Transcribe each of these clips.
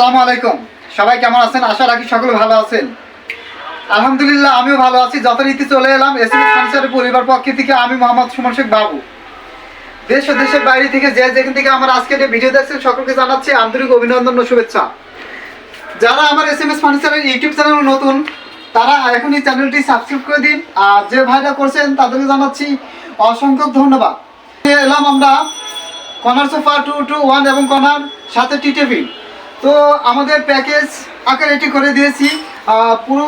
আসসালামু আলাইকুম। সবাই কেমন আছেন? আশা রাখি সকলে ভালো আছেন। আলহামদুলিল্লাহ, আমিও ভালো আছি। যথারীতি চলে এলাম এস এম ফার্নিচারের পরিবার পক্ষ থেকে আমি মোহাম্মদ সুমন শেখ বাবু। দেশ ও দেশের বাইরে থেকে যে যেখান থেকে আমার আজকের এই ভিডিও দেখছেন, সকলকে জানাচ্ছি আন্তরিক অভিনন্দন ও শুভেচ্ছা। যারা আমার এস এম এস ফার্নিচারের ইউটিউব চ্যানেল নতুন, তারা এখনই চ্যানেলটি সাবস্ক্রাইব করে দিন। আর যে ভাইরা করছেন, তাদেরকে জানাচ্ছি অসংখ্য ধন্যবাদ। এলাম আমরা corner sofa two two one এবং কর্নার সাথে টি টেবিল। তো আমাদের প্যাকেজ আকারে এটি করে দিয়েছি। পুরো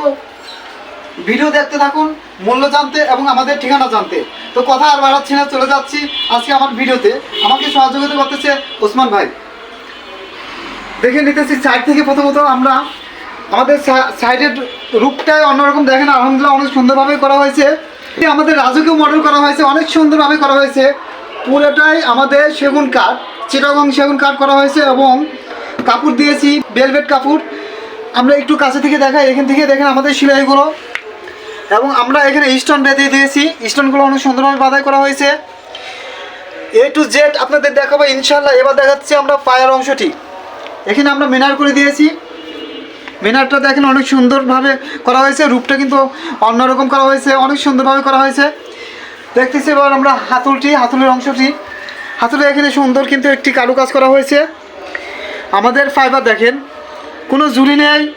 ভিডিও দেখতে থাকুন, মূল্য জানতে এবং আমাদের ঠিকানা জানতে। তো কথা আর বাড়াচ্ছি না, চলে যাচ্ছি আজকে আমার ভিডিওতে। আমাকে সহযোগিতা করতেছে ওসমান ভাই। দেখে নিতেছি সাইড থেকে প্রথমত আমরা আমাদের সাইডের রূপটাই অন্যরকম দেখেন, আলহামদুলিল্লাহ অনেক সুন্দরভাবে করা হয়েছে। আমাদের রাজকীয় মডেল করা হয়েছে, অনেক সুন্দরভাবে করা হয়েছে। পুরোটাই আমাদের সেগুন কাঠ, চিটাগং সেগুন কাঠ করা হয়েছে এবং কাপড় দিয়েছি বেলভেট কাপড়। আমরা একটু কাছে থেকে দেখাই, এখান থেকে দেখেন আমাদের সেলাইগুলো। এবং আমরা এখানে স্টোন বেঁধে দিয়েছি। স্টোনগুলো অনেক সুন্দরভাবে বাধাই করা হয়েছে। এ টু জেড আপনাদের দেখাবো ইনশাল্লাহ এবার দেখাচ্ছি আমরা পায়ের অংশটি। এখানে আমরা মিনার করে দিয়েছি। মিনারটা দেখেন অনেক সুন্দরভাবে করা হয়েছে। রূপটা কিন্তু অন্যরকম করা হয়েছে। অনেক সুন্দরভাবে করা হয়েছে। দেখতেছি এবার আমরা হাতুলটি, হাতুলের অংশটি। হাতুলে এখানে সুন্দর কিন্তু একটি কারুকাজ করা হয়েছে। আমাদের ফাইবার দেখেন, কোনো জুড়ি নেই,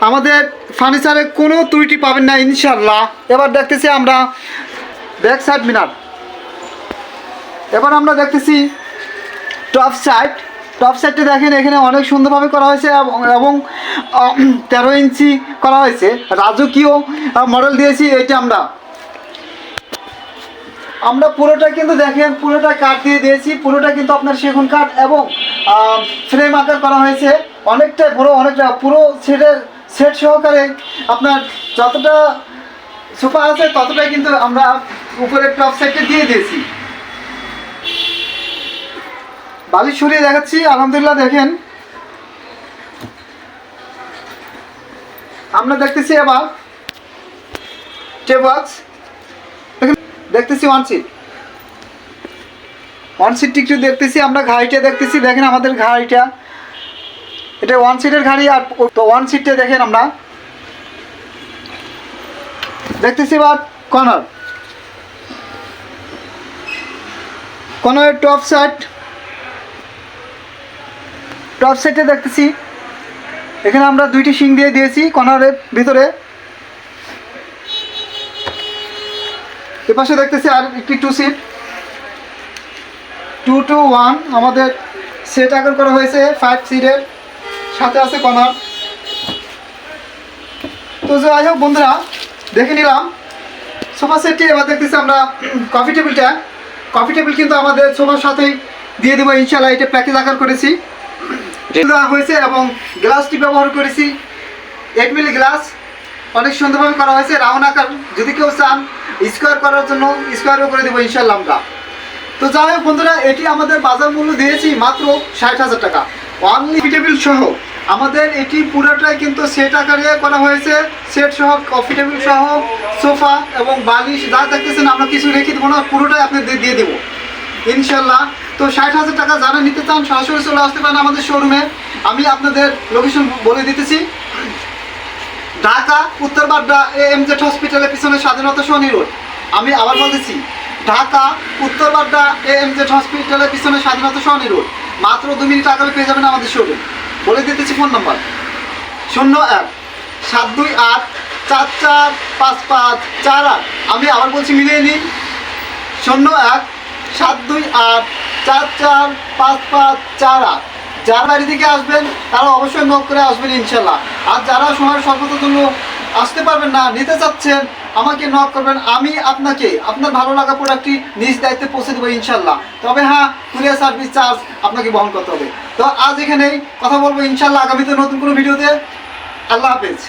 আমাদের ফার্নিচারে কোনো ত্রুটি পাবেন না ইনশাল্লাহ এবার দেখতেছি আমরা ব্যাক সাইড মিনার। এবার আমরা দেখতেছি টপ সাইড টপ সাইডটা দেখেন, এখানে অনেক সুন্দরভাবে করা হয়েছে এবং- তেরো ইঞ্চি করা হয়েছে। রাজকীয় মডেল দিয়েছি এটা আমরা। আমরা পুরোটা কিন্তু দেখেন, পুরোটা কাঠ দিয়ে দিয়েছি, পুরোটা কিন্তু আপনার সেগুন কাঠ এবং ফ্রেম আকার করা হয়েছে। অনেকটাই বড় অনেকটা পুরো সেটের সেট সহকারে আপনার যতটা সোফা আছে, ততটাই কিন্তু আমরা উপরে টপ সাইডে দিয়ে দিয়েছি। বালি সরিয়ে দেখাচ্ছি, আলহামদুলিল্লাহ দেখেন। আমরা দেখতেছি আবার টেবক্স দেখতেছি ওয়ান সিট ওয়ান সিটটি একটু দেখতেছি, আমরা ঘাড়িটা দেখতেছি, দেখেন আমাদের ঘাড়িটা এটা ওয়ান সিটের ঘাড়ি আর তো ওয়ান সিটটা দেখেন আমরা। দেখতেছি এবার কর্নার কর্নারের টপ সাইড টপ সাইডে দেখতেছি। এখানে আমরা দুইটি শিং দিয়ে দিয়েছি কর্নারের ভিতরে। এপাশে দেখতেছি আর একটি two seat two two one আমাদের সেট আকার করা হয়েছে ফাইভ সিটের সাথে আছে কনার তো যাই হোক বন্ধুরা দেখে নিলাম। সোফা সেটটি এবার দেখতেছি আমরা কফি টেবিলটা। কফি টেবিল কিন্তু আমাদের সোফার সাথেই দিয়ে দেবো ইনশাল্লাহ এটা প্যাকেজ আকার করেছি। দেওয়া হয়েছে এবং গ্লাসটি ব্যবহার করেছি। এইট মিলি গ্লাস অনেক সুন্দরভাবে করা হয়েছে রাউন্ড আকার। যদি কেউ চান স্কোয়ার করার জন্য স্কোয়ারও করে দেবো ইনশাল্লাহ আমরা। তো যাই হোক বন্ধুরা, এটি আমাদের বাজার মূল্য দিয়েছি মাত্র ষাট হাজার টাকা। অনলি টেবিল সহ। আমাদের এটি পুরোটাই কিন্তু সেট আকারে করা হয়েছে। সেট সহ কফি টেবিল সহ, সোফা এবং বালিশ যা দেখতেছেন আমরা কিছু রেখে দেবো না, পুরোটাই আপনাদের দিয়ে দেবো। ইনশাল্লাহ। তো ষাট হাজার টাকা যারা নিতে চান, সরাসরি চলে আসতে পারেন আমাদের শোরুমে আমি আপনাদের লোকেশন বলে দিতেছি। ঢাকা, উত্তর বাড্ডা এ এম জেড হসপিটালের পিছনে স্বাধীনতা রোড। আমি আবার বলতেছি ঢাকা উত্তর বাড্ডা এম জেড হসপিটালের পিছনে স্বাধীনতা সহনী রোড মাত্র দু মিনিট আগে পেয়ে যাবেন আমাদের শোরুম বলে দিতেছি ফোন নাম্বার শূন্য এক, সাত দুই আট, চার চার পাঁচ পাঁচ চার আট। আমি আবার বলছি মিলিয়ে নিন। শূন্য এক, সাত দুই আট, চার চার পাঁচ পাঁচ চার আট। যার বাড়ি থেকে আসবেন, তারা অবশ্যই নক করে আসবেন ইনশাল্লাহ। আর যারা সময় স্বল্পতার জন্য আসতে পারবেন না, নিতে চাচ্ছেন আমাকে নক করবেন, আমি আপনাকে, আপনার ভালো লাগা প্রোডাক্টটি নিজ দায়িত্বে পৌঁছে দেবো ইনশাল্লাহ। তবে হ্যাঁ কুরিয়ার সার্ভিস চার্জ আপনাকে বহন করতে হবে। তো আজ এখানেই কথা বলব ইনশাল্লাহ আগামীতে নতুন কোনো ভিডিওতে। আল্লাহ হাফেজ।